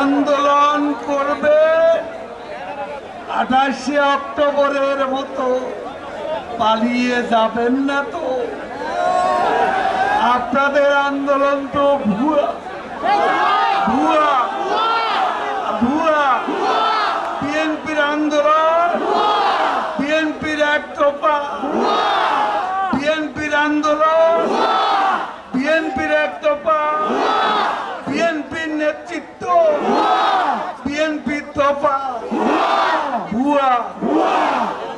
আন্দোলন করবে আঠাশে অক্টোবরের মতো। পালিয়ে যাবেন না তো। আপনাদের আন্দোলন তো ভুয়া। ভুয়া। ভুয়া। বিএনপির আন্দোলন। বিএনপির এক তোপা বিএনপির আন্দোলন। বিএনপির এক তোপা বিএনপির নেতৃত্ব বিএনপির তোপা ভুয়া।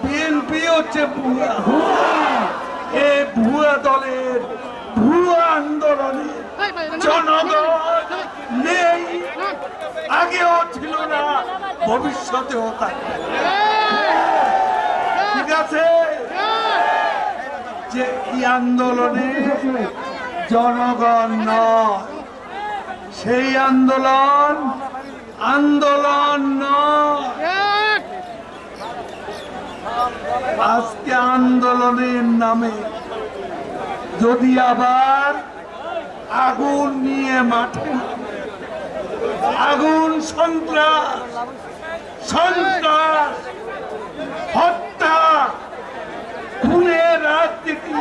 বিএনপি হচ্ছে ভুয়া। এই ভুয়া দলের ভুয়া আন্দোলনে জনগণ নেই। আগেও ছিল না, ভবিষ্যতেও থাকবে ঠিক আছে? যে এই আন্দোলনে জনগণ নয়। সেই আন্দোলন আন্দোলন আজকে আন্দোলনের নামে যদি আবার আগুন নিয়ে মাঠে আগুন সন্ত্রাস সন্ত্রাস, হত্যা খুনের রাজনীতি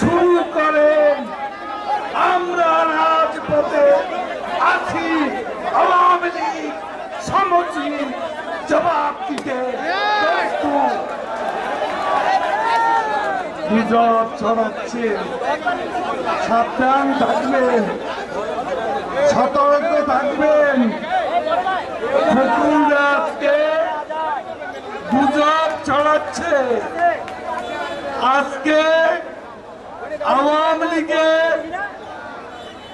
শুরু করেন আমরা রাজপথে আছি আওয়ামী লীগ সমচীন জবাব দিতে। গুজব ছড়াচ্ছে সাবধান থাকবেন, সতর্ক থাকবেন ফকুলরাজকে গুজব ছড়াচ্ছে আজকে আওয়ামী লীগের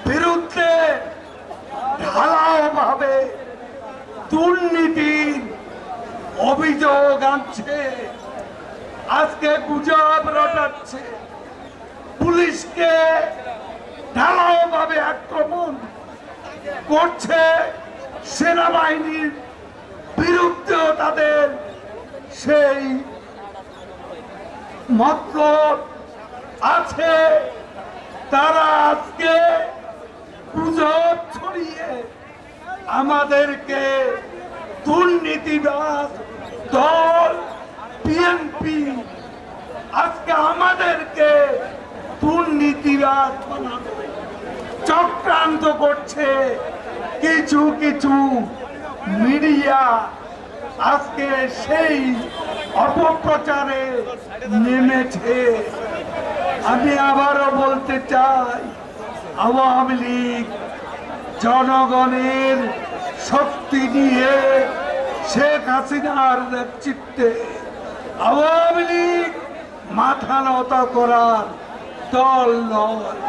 বিরুদ্ধে ঢালাও ভাবে দুর্নীতির অভিযোগ আনছে। আজকে গুজব রটাচ্ছে। পুলিশকে ঢালাওভাবে আক্রমণ করছে সেনাবাহিনীর বিরুদ্ধেও তাদের সেই মতলব আছে। তারা আজকে গুজব ছড়িয়ে আমাদেরকে দুর্নীতিবাদ দল বিএনপি আজকে আমাদেরকে দুর্নীতিবাদ বানানো চক্রান্ত করছে কিছু কিছু মিডিয়া। আজকে সেই অপপ্রচারে নেমেছে। আমি আবারও বলতে চাই, আওয়ামী লীগ জনগণের শক্তি নিয়ে শেখ হাসিনার নেতৃত্বে আওয়ামী লীগ মাথা নত করার দল নয়।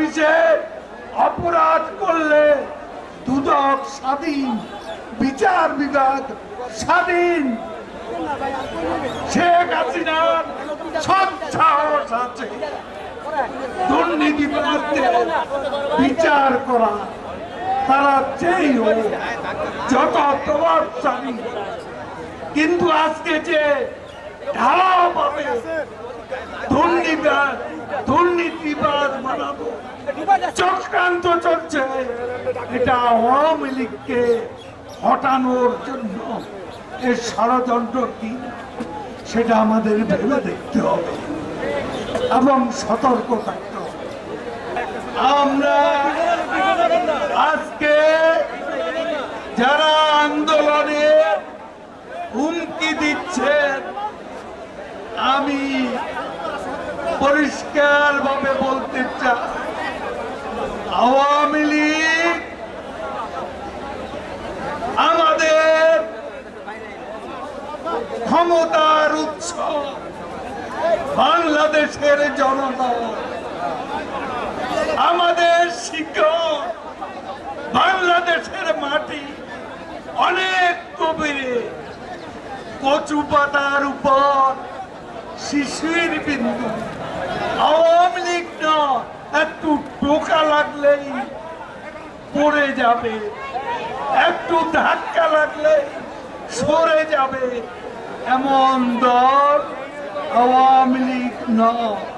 বিশেষ অপরাধ করলে দুদক স্বাধীন, বিচার বিভাগ স্বাধীন। শেখ হাসিনার সব সাহস আছে। দুর্নীতিবাদদের বিচার করা। তারা যেই হোক যত প্রভাবশালী। কিন্তু আজকে যে ঢালাও পাবে দুর্নীতিবাদ বানাবো চলছে, এটা আওয়ামী লীগকে হটানোর জন্য ষড়যন্ত্র সেটা আমাদের ভেবে দেখতে হবে এবং সতর্ক থাকতে হবে। আমরা আজকে যারা আন্দোলনে হুমকি দিচ্ছেন আমি পরিষ্কার ভাবে বলতে চাই, আওয়ামী লীগ আমাদের ক্ষমতার উৎস, বাংলাদেশের জনতা আমাদের শিক্ষক বাংলাদেশের মাটি, অনেক গভীরে কচু পাতার উপর শিশির বিন্দু। আওয়ামী লীগ না, একটু টোকা লাগলেই পড়ে যাবে। একটু ধাক্কা লাগলে সরে যাবে। এমন দল আওয়ামী লীগ নয়